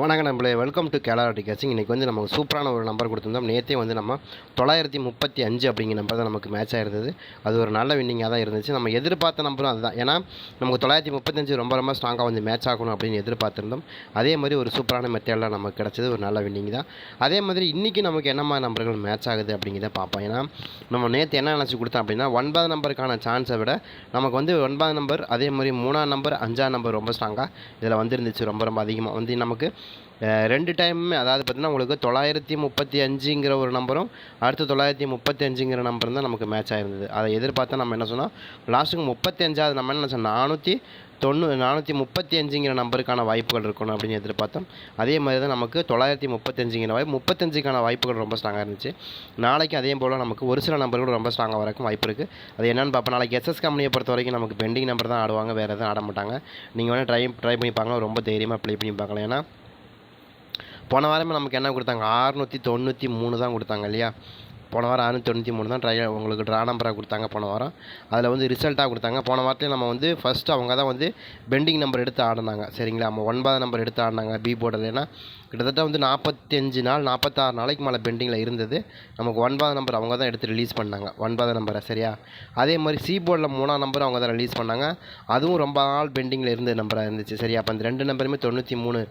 வணக்கம் நம்மளே welcome to கேலாரட்டி கேசிங் இன்றைக்கி வந்து நமக்கு சூப்பரான ஒரு நம்பர் கொடுத்துருந்தோம். நேற்றே வந்து நம்ம தொள்ளாயிரத்தி முப்பத்தி அஞ்சு அப்படிங்கிற நம்பர் தான் நமக்கு மேட்ச் ஆயிருந்தது. அது ஒரு நல்ல வின்னிங்காக தான் இருந்துச்சு. நம்ம எதிர்பார்த்த நம்பரும் அதுதான். ஏன்னா நமக்கு தொள்ளாயிரத்தி முப்பத்தஞ்சு ரொம்ப ரொம்ப ஸ்ட்ராங்காக வந்து மேட்ச் ஆகணும் அப்படின்னு எதிர்பார்த்துருந்தோம். அதே மாதிரி ஒரு சூப்பரான மெத்தேடில் நமக்கு கிடச்சது ஒரு நல்ல வின்னிங் தான். அதே மாதிரி இன்றைக்கி நமக்கு என்ன மாதிரி நம்பர்கள் மேட்ச் ஆகுது அப்படிங்கிறத பார்ப்போம். ஏன்னா நம்ம நேற்று என்ன நினச்சி கொடுத்தோம் அப்படின்னா ஒன்பது நம்பருக்கான சான்ஸை விட நமக்கு வந்து ஒன்பது நம்பர் அதே மாதிரி மூணாம் நம்பர் அஞ்சாம் நம்பர் ரொம்ப ஸ்ட்ராங்காக இதில் வந்துருந்துச்சு. ரொம்ப ரொம்ப அதிகமாக வந்து நமக்கு ரெண்டு டைமுமே அதாவது பார்த்திங்கன்னா உங்களுக்கு தொள்ளாயிரத்தி முப்பத்தி அஞ்சுங்கிற ஒரு நம்பரும் அடுத்து தொள்ளாயிரத்தி முப்பத்தி அஞ்சுங்கிற நம்பரும் தான் நமக்கு மேட்ச் ஆயிருந்தது. அதை எதிர்பார்த்தா நம்ம என்ன சொன்னோம்? லாஸ்ட்டுக்கு முப்பத்தி அஞ்சாவது நம்ம என்ன சொன்னோம்? நானூற்றி தொண்ணூ நானூற்றி முப்பத்தி அஞ்சுங்கிற நம்பருக்கான வாய்ப்புகள் இருக்கணும் அப்படின்னு எதிர்பார்த்தோம். அதே மாதிரி தான் நமக்கு தொள்ளாயிரத்தி முப்பத்தஞ்சுங்கிற வாய்ப்பு முப்பத்தஞ்சுக்கான வாய்ப்புகள் ரொம்ப ஸ்ட்ராங்காக இருந்துச்சு. நாளைக்கு அதே போல் நமக்கு ஒரு சில நம்பர்கள் ரொம்ப ஸ்ட்ராங்காக வரக்கும் வாய்ப்பு இருக்குது அது என்னென்னு பார்ப்போம் நாளைக்கு எஸ்எஸ் கம்பெனியை பொறுத்த வரைக்கும் நமக்கு பெண்டிங் நம்பர் தான் ஆடுவாங்க. வேறு எதுவும் ஆட மாட்டாங்க. நீங்கள் வேணால் ட்ரை ட்ரை பண்ணி பார்க்கலாம் ரொம்ப தைரியமாக ப்ளே பண்ணி பார்க்கலாம். ஏன்னா போன வாரமே நமக்கு என்ன கொடுத்தாங்க? ஆறுநூற்றி தொண்ணூற்றி மூணு தான் கொடுத்தாங்க இல்லையா? போன வாரம் அறுநூற்றி தொண்ணூற்றி மூணு தான் ட்ரை உங்களுக்கு ட்ரா நம்பராக கொடுத்தாங்க போன வாரம். அதில் வந்து ரிசல்ட்டாக கொடுத்தாங்க. போன வாரத்தில் நம்ம வந்து ஃபஸ்ட்டு அவங்க தான் வந்து பெண்டிங் நம்பர் எடுத்து ஆடினாங்க. சரிங்களா? நம்ம ஒன்பதாம் நம்பர் எடுத்து ஆடினாங்க பி போர்டில் ஏன்னா கிட்டத்தட்ட வந்து நாற்பத்தஞ்சு நாள் நாற்பத்தாறு நாளைக்கு மேலே பெண்டிங்கில் இருந்தது. நமக்கு ஒன்பதாம் நம்பர் அவங்க தான் எடுத்து ரிலீஸ் பண்ணாங்க. ஒன்பதாம் நம்பரை சரியா? அதே மாதிரி சி போர்டில் மூணாம் நம்பர் அவங்க தான் ரிலீஸ் பண்ணாங்க. அதுவும் ரொம்ப நாள் பெண்டிங்கில் இருந்த நம்பராக இருந்துச்சு சரியா? அப்போ அந்த ரெண்டு நம்பருமே தொண்ணூற்றி மூணு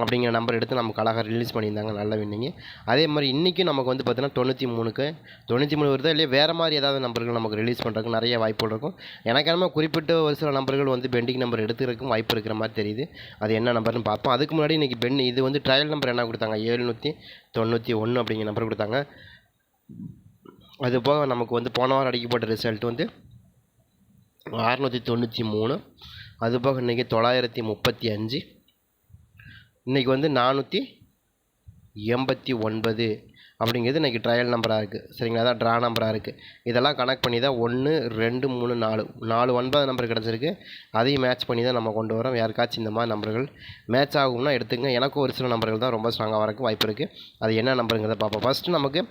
அப்படிங்கிற நம்பர் எடுத்து நமக்கு அழகாக ரிலீஸ் பண்ணியிருந்தாங்க நல்ல வின்னிங்கு அதே மாதிரி இன்றைக்கும் நமக்கு வந்து பார்த்தீங்கன்னா தொண்ணூற்றி மூணுக்கு. தொண்ணூற்றி மூணு வருதோ இல்லையா? வேறு மாதிரி ஏதாவது நம்பர்கள் நமக்கு ரிலீஸ் பண்ணுறதுக்கு நிறைய வாய்ப்புகள் இருக்கும். எனக்கு என்னமோ குறிப்பிட்ட ஒரு சில நம்பர்கள் வந்து பெண்டிங் நம்பர் எடுத்துக்கிறதுக்கும் வாய்ப்பு இருக்கிற மாதிரி தெரியுது. அது என்ன நம்பர்னு பார்ப்போம். அதுக்கு முன்னாடி இன்றைக்கி பெண் இது வந்து ட்ரை ட்ரையல் நம்பர் என்ன கொடுத்தாங்க? ஏழ்நூற்றி தொண்ணூற்றி ஒன்று அப்படிங்கிற நம்பர் கொடுத்தாங்க. அது போக நமக்கு வந்து போன வாரம் அடிக்கப்பட்ட ரிசல்ட் வந்து அறநூற்றி தொண்ணூற்றி மூணு. அது போக இன்றைக்கி தொள்ளாயிரத்தி முப்பத்தி அஞ்சு. இன்றைக்கி வந்து நானூற்றி எண்பத்தி ஒன்பது. அப்படிங்கிறது இன்றைக்கி ட்ரையல் நம்பராக இருக்குது சரிங்களா? அதான் ட்ரா நம்பராக இருக்குது இதெல்லாம் கனெக்ட் பண்ணி தான் ஒன்று ரெண்டு மூணு நாலு நாலு ஒன்பது நம்பர் கிடச்சிருக்கு. அதையும் மேட்ச் பண்ணி தான் நம்ம கொண்டு வரோம். யாருக்காச்சும் இந்த மாதிரி நம்பர்கள் மேட்ச் ஆகும்னா எடுத்துங்க. எனக்கும் ஒரு சில நம்பர்கள் தான் ரொம்ப ஸ்ட்ராங்காக வரக்கு வாய்ப்பு இருக்குது அது என்ன நம்பருங்கிறத பார்ப்போம். ஃபஸ்ட்டு நமக்கு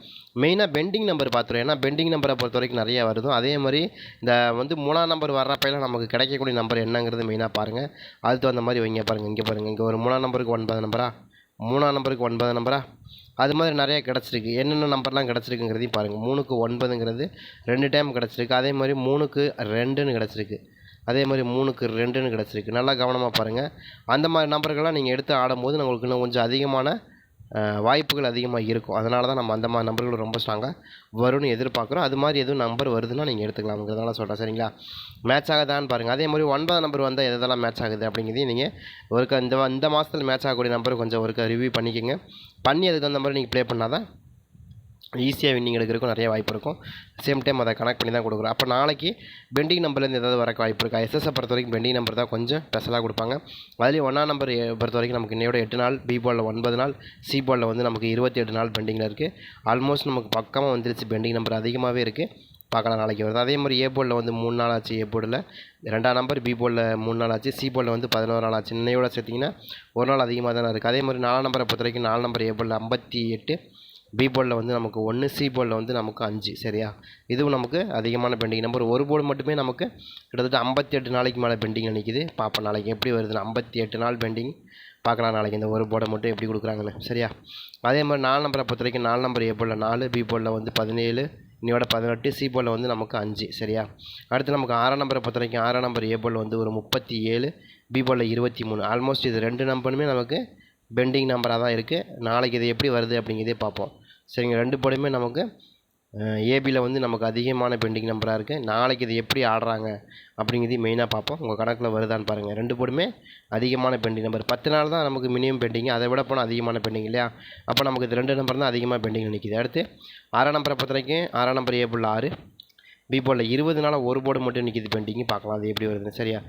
மெயினாக பெண்டிங் நம்பர் பார்த்துருவோம். ஏன்னா பெண்டிங் நம்பரை பொறுத்த வரைக்கும் நிறைய வருதும். அதே மாதிரி இந்த வந்து மூணாம் நம்பர் வர்றப்பெல்லாம் நமக்கு கிடைக்கக்கூடிய நம்பர் என்னங்கிறது மெயினாக பாருங்கள் அதுக்கு தகுந்த மாதிரி வைங்க பாருங்கள் இங்கே பாருங்கள் இங்கே ஒரு மூணாம் நம்பருக்கு ஒன்பது நம்பரா மூணாம் நம்பருக்கு ஒன்பது நம்பரா அது மாதிரி நிறைய கிடச்சிருக்கு. என்னென்ன நம்பர்லாம் கிடச்சிருக்குங்கிறதையும் பாருங்கள் மூணுக்கு ஒன்பதுங்கிறது ரெண்டு டைம் கிடச்சிருக்கு. அதே மாதிரி மூணுக்கு ரெண்டுன்னு கிடச்சிருக்கு. அதே மாதிரி மூணுக்கு ரெண்டுன்னு கிடச்சிருக்கு. நல்லா கவனமாக பாருங்கள் அந்த மாதிரி நம்பர்கள்லாம் நீங்கள் எடுத்து ஆடும்போது உங்களுக்கு இன்னும் கொஞ்சம் அதிகமான வாய்ப்புகள் அதிகமாக இருக்கும். அதனால தான் நம்ம அந்த மாதிரி நம்பர்கள் ரொம்ப ஸ்ட்ராங்காக வரும்னு எதிர்பார்க்குறோம். அது மாதிரி எதுவும் நம்பர் வருதுன்னா நீங்கள் எடுத்துக்கலாம்ங்கிறதுனால சொல்கிறேன் சரிங்களா? மேட்ச் ஆகுதான்னு பாருங்கள் அதே மாதிரி ஒன்பதாம் நம்பர் வந்தால் எதெல்லாம் மேட்ச் ஆகுது அப்படிங்கிறதையும் நீங்கள் ஒருக்க இந்த இந்த மாதத்தில் மேட்ச் ஆகக்கூடிய நம்பர் கொஞ்சம் ஒருக்க ரிவ்யூ பண்ணிக்கோங்க. பண்ணி அதுக்கு தகுந்த மாதிரி நீங்கள் ப்ளே பண்ணால் தான் ஈஸியாக வின்னிங் எடுக்கிறதுக்கும் நிறைய வாய்ப்பு இருக்கும். சேம் டைம் அதை கனெக்ட் பண்ணி தான் கொடுக்குறோம். அப்போ நாளைக்கு பெண்டிங் நம்பர்லேருந்து ஏதாவது வரக்கு வாய்ப்பு இருக்கா? எஸ்எஸ்ஸை பொறுத்த வரைக்கும் பெண்டிங் நம்பர் தான் கொஞ்சம் ஸ்பெஷலாக கொடுப்பாங்க. அதுலேயும் ஒன்றாம் நம்பர் பொறுத்த வரைக்கும் நமக்கு இன்னையோட எட்டு நாள் பி பாலில் ஒன்பது நாள் சி பாலில் வந்து நமக்கு இருபத்தி எட்டு நாள் பெண்டிங்கில் இருக்குது ஆல்மோஸ்ட் நமக்கு பக்கமாக வந்துருச்சு பெண்டிங் நம்பர் அதிகமாகவே இருக்குது பார்க்கலாம் நாளைக்கு வருது. அதே மாதிரி ஏ போர்டில் வந்து மூணு நாள் ஆச்சு ஏ போர்டில் ரெண்டாம் நம்பர் பி போர்டில் மூணு நாள் ஆச்சு. சி போர்டில் வந்து பதினோரு நாள் ஆச்சு. இன்னையோட சேர்த்திங்கன்னா ஒரு நாள் அதிகமாக தானே இருக்குது அதே மாதிரி நாலாம் நம்பரை பொறுத்த வரைக்கும் நாலு நம்பர் ஏ போர்டில் ஐம்பத்தி எட்டு பி போர்டில் வந்து நமக்கு ஒன்று சி போர்டில் வந்து நமக்கு அஞ்சு சரியா? இதுவும் நமக்கு அதிகமான பெண்டிங் நம்பர் ஒரு போர்டு மட்டுமே நமக்கு கிட்டத்தட்ட ஐம்பத்தி எட்டு நாளைக்கு மேலே பெண்டிங் நிற்கிது பார்ப்போம் நாளைக்கு எப்படி வருதுன்னு ஐம்பத்தி எட்டு நாள் பெண்டிங் பார்க்கலாம் நாளைக்கு. இந்த ஒரு போர்டை மட்டும் எப்படி கொடுக்குறாங்கன்னு சரியா? அதே மாதிரி நாலு நம்பரை பொறுத்த வரைக்கும் நாலு நம்பர் ஏ போர்டில் நாலு பி போர்டில் வந்து பதினேழு இன்னையோட பதினெட்டு சி போர்டில் வந்து நமக்கு அஞ்சு சரியா? அடுத்து நமக்கு ஆறாம் நம்பரை பொறுத்த வரைக்கும் ஆறாம் நம்பர் ஏ போர்டில் வந்து ஒரு முப்பத்தி ஏழு பி போர்டில் இருபத்தி மூணு ஆல்மோஸ்ட் இது ரெண்டு நம்பருமே நமக்கு பெண்டிங் நம்பராக தான் இருக்குது நாளைக்கு இது எப்படி வருது அப்படிங்கிறதே பார்ப்போம். சரிங்க. ரெண்டு போர்டுமே நமக்கு ஏபியில் வந்து நமக்கு அதிகமான பெண்டிங் நம்பராக இருக்குது நாளைக்கு இது எப்படி ஆடுறாங்க அப்படிங்கிறதையும் மெயினாக பார்ப்போம். உங்கள் கணக்கில் வருதான்னு பாருங்கள் ரெண்டு போடுமே அதிகமான பெண்டிங் நம்பர் பத்து நாள் தான் நமக்கு மினிமம் பெண்டிங் அதை விட போனால் அதிகமான பெண்டிங் இல்லையா? அப்போ நமக்கு இது ரெண்டு நம்பர் தான் அதிகமாக பெண்டிங் நிற்கிது அடுத்து ஆறாம் நம்பரை பொறுத்த வரைக்கும் ஆறாம் நம்பர் ஏ ஆறு பி போர்டில் இருபது நாளாக ஒரு போர்டு மட்டும் நிற்கிது பெண்டிங் பார்க்கலாம் அது எப்படி வருதுன்னு. சரியா?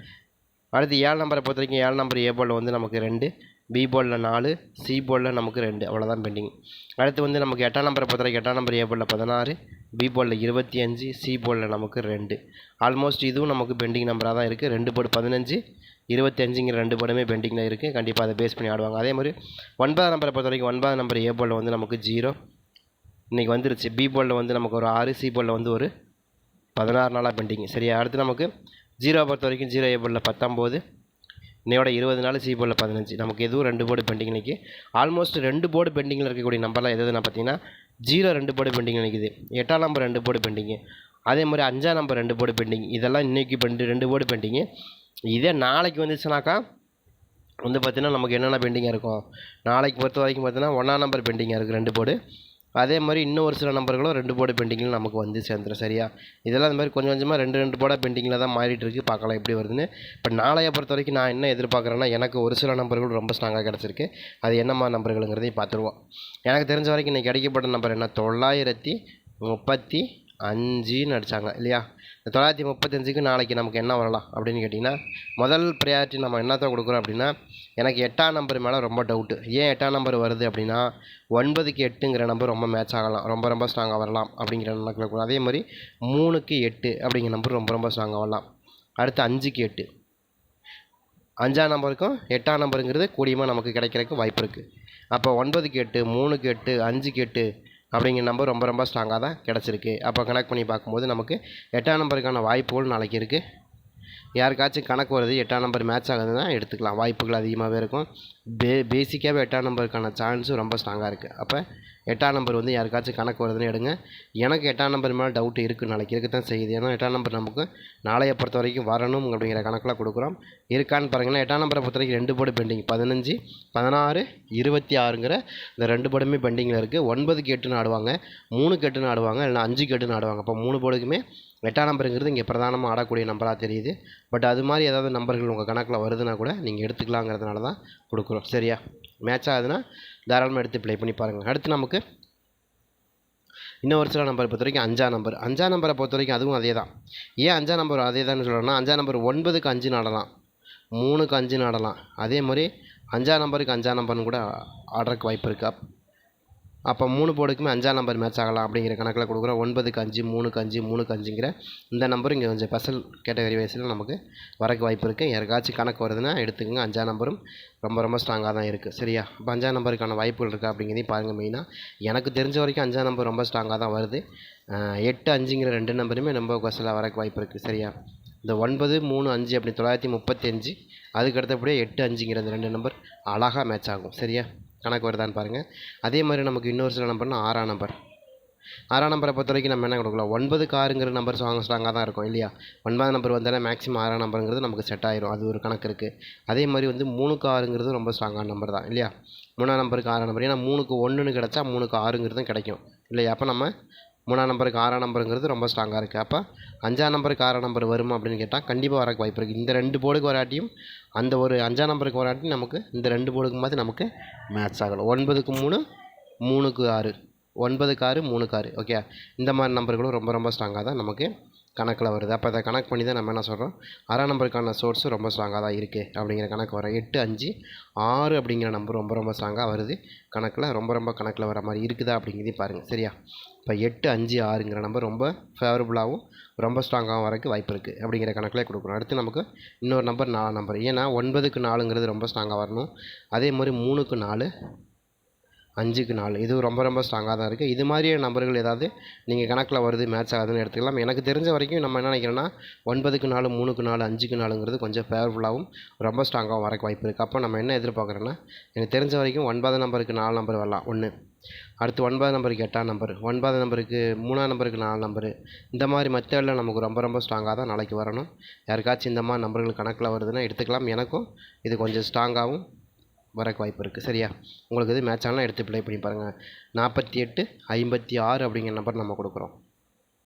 அடுத்து ஏழு நம்பரை பொறுத்த வரைக்கும் ஏழு நம்பர் ஏ போர்டில் வந்து நமக்கு ரெண்டு பி போர்டில் நாலு சி போர்டில் நமக்கு ரெண்டு. அவ்வளோதான் பெண்டிங் அடுத்து வந்து நமக்கு எட்டாம் நம்பரை பொறுத்தவரைக்கும் எட்டாம் நம்பர் ஏ போர்டில் பதினாறு பி போர்டில் இருபத்தி அஞ்சு சி போர்டில் நமக்கு ரெண்டு. ஆல்மோஸ்ட் இதுவும் நமக்கு பெண்டிங் நம்பராக தான் இருக்குது ரெண்டு போர்டு பதினஞ்சு இருபத்தஞ்சுங்கிற ரெண்டு போர்டுமே பெண்டிங்கில் இருக்குது கண்டிப்பாக அதை பேஸ் பண்ணி ஆடுவாங்க. அதே மாதிரி ஒன்பதாம் நம்பரை பொறுத்த வரைக்கும் ஒன்பதாம் நம்பர் ஏ போர்டில் வந்து நமக்கு ஜீரோ இன்றைக்கி வந்துருச்சு. பி போர்டில் வந்து நமக்கு ஒரு ஆறு சி போர்டில் வந்து ஒரு பதினாறு நாளாக பெண்டிங் சரியா? அடுத்து நமக்கு ஜீரோ பொறுத்த வரைக்கும் ஜீரோ ஏ போர்டில் பத்தொம்போது இன்னையோட இருபது நாள் சி போர்டில் பதினஞ்சு. நமக்கு எதுவும் ரெண்டு போர்டு பெண்டிங் நிற்கி ஆல்மோஸ்ட் ரெண்டு போர்டு பெண்டிங்கில் இருக்கக்கூடிய நம்பர்லாம் எதுனா பார்த்தீங்கன்னா ஜீரோ ரெண்டு போர்டு பெண்டிங் நிற்கிது எட்டாம் நம்பர் ரெண்டு போர்டு பெண்டிங்கு அதே மாதிரி அஞ்சாம் நம்பர் ரெண்டு போர்டு பெண்டிங் இதெல்லாம் இன்றைக்கி பெண்டு ரெண்டு போர்டு பெண்டிங்கு இதே நாளைக்கு வந்துச்சுனாக்கா வந்து பார்த்தீங்கன்னா நமக்கு என்னென்ன பெண்டிங்காக இருக்கும்? நாளைக்கு பொறுத்த வரைக்கும் பார்த்தீங்கன்னா ஒன்றாம் நம்பர் பெண்டிங்காக இருக்குது ரெண்டு போர்டு. அதே மாதிரி இன்னும் ஒரு சில நம்பர்களும் ரெண்டு போட பெண்டிங்கில் நமக்கு வந்து சேர்ந்துடும் சரியா? இதெல்லாம் இந்த மாதிரி கொஞ்சம் கொஞ்சமாக ரெண்டு ரெண்டு போட பெண்டிங்கில் தான் மாறிட்டு இருக்கு. பார்க்கலாம் எப்படி வருதுன்னு. இப்போ நாளைய பொறுத்த வரைக்கும் நான் என்ன எதிர்பார்க்குறேன்னா எனக்கு ஒரு சில நம்பர்கள் ரொம்ப ஸ்ட்ராங்காக கிடச்சிருக்கு. அது என்னம்மா நம்பர்களுங்கிறதையும் பார்த்துருவோம். எனக்கு தெரிஞ்ச வரைக்கும் இன்றைக்கி கிடைக்கப்பட்ட நம்பர் என்ன? தொள்ளாயிரத்தி முப்பத்தி அஞ்சுன்னு அடித்தாங்க இல்லையா? தொள்ளாயிரத்தி முப்பத்தஞ்சுக்கு நாளைக்கு நமக்கு என்ன வரலாம் அப்படின்னு கேட்டிங்கன்னா முதல் ப்ரையாரிட்டி நம்ம என்னத்தை கொடுக்குறோம் அப்படின்னா எனக்கு எட்டாம் நம்பர் மேலே ரொம்ப டவுட்டு ஏன் எட்டாம் நம்பர் வருது அப்படின்னா ஒன்பதுக்கு எட்டுங்கிற நம்பர் ரொம்ப மேட்ச் ஆகலாம் ரொம்ப ரொம்ப ஸ்ட்ராங்காக வரலாம் அப்படிங்கிற நம்பர் அதே மாதிரி மூணுக்கு எட்டு அப்படிங்கிற நம்பர் ரொம்ப ரொம்ப ஸ்ட்ராங்காக வரலாம். அடுத்து அஞ்சுக்கு எட்டு. அஞ்சாம் நம்பருக்கும் எட்டாம் நம்பருங்கிறது கூடியமாக நமக்கு கிடைக்கிறதுக்கு வாய்ப்பு இருக்குது அப்போ ஒன்பதுக்கு எட்டு மூணுக்கு எட்டு அஞ்சுக்கு எட்டு அப்படிங்கிற நம்பர் ரொம்ப ரொம்ப ஸ்ட்ராங்காக தான் கிடச்சிருக்கு. அப்போ கனெக்ட் பண்ணி பார்க்கும்போது நமக்கு எட்டாம் நம்பருக்கான வாய்ப்புகள் நாளைக்கு இருக்குது யாருக்காச்சும் கணக்கு வருது எட்டாம் நம்பர் மேட்ச் ஆகுதுன்னா எடுத்துக்கலாம். வாய்ப்புகள் அதிகமாகவே இருக்கும். பே பேசிக்காகவே எட்டாம் நம்பருக்கான சான்ஸும் ரொம்ப ஸ்ட்ராங்காக இருக்குது அப்போ எட்டாம் நம்பர் வந்து யாருக்காச்சும் கணக்கு வருதுன்னு எடுங்க. எனக்கு எட்டாம் நம்பர் மேலே டவுட் இருக்குது நாளைக்கு இருக்க தான் செய்யுது. ஏன்னா எட்டாம் நம்பர் நமக்கு நாளைய பொறுத்த வரைக்கும் வரணும் அப்படிங்கிற கணக்கில் கொடுக்குறோம். இருக்கான்னு பாருங்கன்னா எட்டாம் நம்பரை பொறுத்த வரைக்கும் ரெண்டு போர்டு பெண்டிங் பதினஞ்சு பதினாறு இருபத்தி ஆறுங்கிற இந்த ரெண்டு போர்டுமே பெண்டிங்கில் இருக்குது ஒன்பது கேட்டுன்னு ஆடுவாங்க. மூணு கேட்டுன்னு ஆடுவாங்க. இல்லைனா அஞ்சு கேட்டுன்னு ஆடுவாங்க. அப்போ மூணு போர்டுக்குமே எட்டாம் நம்பருங்கிறது இங்கே பிரதானமாக ஆடக்கூடிய நம்பராக தெரியுது. பட் அது மாதிரி ஏதாவது நம்பர்கள் உங்கள் கணக்கில் வருதுன்னா கூட நீங்கள் எடுத்துக்கலாங்கிறதுனால தான் கொடுக்குறோம். சரியா? மேட்ச் ஆகுதுன்னா தாராளமாக எடுத்து ப்ளே பண்ணி பாருங்கள் அடுத்து நமக்கு இன்னும் ஒரு சில நம்பரை பொறுத்த வரைக்கும் அஞ்சாம் நம்பர். அஞ்சாம் நம்பரை பொறுத்த வரைக்கும் அதுவும் அதே தான். ஏன் அஞ்சாம் நம்பர் அதே தான் சொல்கிறேன்னா அஞ்சாம் நம்பர் ஒன்பதுக்கு அஞ்சு நடலாம். மூணுக்கு அஞ்சு நடலாம். அதே மாதிரி அஞ்சாம் நம்பருக்கு அஞ்சாம் நம்பர்னு கூட ஆடுறதுக்கு வாய்ப்பு இருக்கா? அப்போ மூணு போர்டுக்குமே அஞ்சாம் நம்பர் மேட்ச் ஆகலாம் அப்படிங்கிற கணக்கில் கொடுக்குறோம். ஒன்பதுக்கு அஞ்சு மூணுக்கு அஞ்சு மூணுக்கு அஞ்சுங்கிற இந்த நம்பரும் இங்கே கொஞ்சம் ஸ்பெஷல் கேட்டகரி வயசில் நமக்கு வரக்கு வாய்ப்பு இருக்குது யாருக்காச்சும் கணக்கு வருதுன்னா எடுத்துக்கோங்க. அஞ்சாம் நம்பரும் ரொம்ப ரொம்ப ஸ்ட்ராங்காக தான் இருக்குது சரியா? இப்போ அஞ்சாம் நம்பருக்கான வாய்ப்புகள் இருக்கா அப்படிங்கிறதையும் பாருங்கள் மெயினாக எனக்கு தெரிஞ்ச வரைக்கும் அஞ்சாம் நம்பர் ரொம்ப ஸ்ட்ராங்காக தான் வருது. எட்டு அஞ்சுங்கிற ரெண்டு நம்பருமே ரொம்ப கொஸ்டலாக வரக்கு வாய்ப்பு இருக்குது சரியா? இந்த ஒன்பது மூணு அஞ்சு அப்படி தொள்ளாயிரத்தி முப்பத்தி அஞ்சு அதுக்கு அடுத்தபடியே எட்டு அஞ்சுங்கிற இந்த ரெண்டு நம்பர் அழகாக மேட்ச் ஆகும். சரியா? கணக்கு வருதான்னு பாருங்கள் அதே மாதிரி நமக்கு இன்னொரு சில நம்பர்னா ஆறாம் நம்பர். ஆறாம் நம்பரை பொறுத்த வரைக்கும் நம்ம என்ன கொடுக்கலாம்? ஒன்பதுக்கு ஆறுங்கிற நம்பர் ஸ்ட்ராங் ஸ்ட்ராங்காக தான் இருக்கும் இல்லையா? ஒன்பதாம் நம்பர் வந்தாலே மேக்ஸிமம் ஆறாம் நம்பருங்கிறது நமக்கு செட் ஆயிரும். அது ஒரு கணக்கு இருக்குது அதே மாதிரி வந்து மூணுக்கு ஆறுங்கிறது ரொம்ப ஸ்ட்ராங்கான நம்பர் தான் இல்லையா? மூணாம் நம்பருக்கு ஆறாம் நம்பர். ஏன்னா மூணுக்கு ஒன்றுன்னு கிடச்சா மூணுக்கு ஆறுங்கிறதும் கிடைக்கும் இல்லையா? அப்போ நம்ம மூணாம் நம்பருக்கு ஆறாம் நம்பருங்கிறது ரொம்ப ஸ்ட்ராங்காக இருக்குது அப்போ அஞ்சாம் நம்பருக்கு ஆறாம் நம்பர் வருமா அப்படின்னு கேட்டால் கண்டிப்பாக வரக்கு வாய்ப்பு இருக்குது இந்த ரெண்டு போர்டுக்கு வராட்டியும் அந்த ஒரு அஞ்சாம் நம்பருக்கு வராட்டியும் நமக்கு இந்த ரெண்டு போர்டுக்கு மாதிரி நமக்கு மேட்ச் ஆகலாம். ஒன்பதுக்கு மூணு மூணுக்கு ஆறு. ஒன்பதுக்கு ஆறு மூணுக்கு ஆறு. ஓகே இந்த மாதிரி நம்பர்களும் ரொம்ப ரொம்ப ஸ்ட்ராங்காக தான் நமக்கு கணக்கில் வருது. அப்போ அதை கணக்கு பண்ணி தான் நம்ம என்ன சொல்கிறோம் ஆறாம் நம்பருக்கான சோர்ஸும் ரொம்ப ஸ்ட்ராங்காக தான் இருக்குது அப்படிங்கிற கணக்கு வரும். எட்டு அஞ்சு ஆறு அப்படிங்கிற நம்பர் ரொம்ப ரொம்ப ஸ்ட்ராங்காக வருது. கணக்கில் ரொம்ப ரொம்ப கணக்கில் வர மாதிரி இருக்குதா அப்படிங்கிறதையும் பாருங்கள் சரியா? இப்போ எட்டு அஞ்சு ஆறுங்கிற நம்பர் ரொம்ப ஃபேவரபுளாகவும் ரொம்ப ஸ்ட்ராங்காகவும் வரக்கு வாய்ப்பு இருக்குது அப்படிங்கிற கணக்கில் கொடுக்குறோம். அடுத்து நமக்கு இன்னொரு நம்பர் நாலு நம்பர் ஏன்னா ஒன்பதுக்கு நாலுங்கிறது ரொம்ப ஸ்ட்ராங்காக வரணும். அதே மாதிரி மூணுக்கு நாலு அஞ்சுக்கு நாலு. இது ரொம்ப ரொம்ப ஸ்ட்ராங்காக தான் இருக்குது இது மாதிரியான நம்பர்கள் ஏதாவது நீங்கள் கணக்கில் வருது மேட்ச் ஆகுதுன்னு எடுத்துக்கலாம். எனக்கு தெரிஞ்ச வரைக்கும் நம்ம என்ன நினைக்கிறோன்னா ஒன்பதுக்கு நாலு மூணுக்கு நாலு அஞ்சுக்கு நாலுங்கிறது கொஞ்சம் ஃபேவர்ஃபுல்லாகவும் ரொம்ப ஸ்ட்ராங்காகவும் வரக்கு வாய்ப்பு இருக்குது அப்போ நம்ம என்ன எதிர்பார்க்குறோன்னா எனக்கு தெரிஞ்ச வரைக்கும் ஒன்பது நம்பருக்கு நாலு நம்பர் வரலாம். ஒன்று அடுத்து ஒன்பது நம்பருக்கு எட்டாம் நம்பர் ஒன்பது நம்பருக்கு மூணாம் நம்பருக்கு நாலு நம்பரு இந்த மாதிரி மெத்தடில் நமக்கு ரொம்ப ரொம்ப ஸ்ட்ராங்காக தான் நாளைக்கு வரணும். யாருக்காச்சும் இந்த மாதிரி நம்பர்கள் கணக்கில் வருதுன்னா எடுத்துக்கலாம். எனக்கும் இது கொஞ்சம் ஸ்ட்ராங்காகவும் வரக்கு வாய்ப்பு இருக்குது. சரியா? உங்களுக்கு இது மேட்ச் ஆனால் எடுத்து ப்ளே பண்ணி பாருங்கள் நாற்பத்தி எட்டு ஐம்பத்தி ஆறு அப்படிங்கிற நம்பர் நம்ம கொடுக்குறோம்.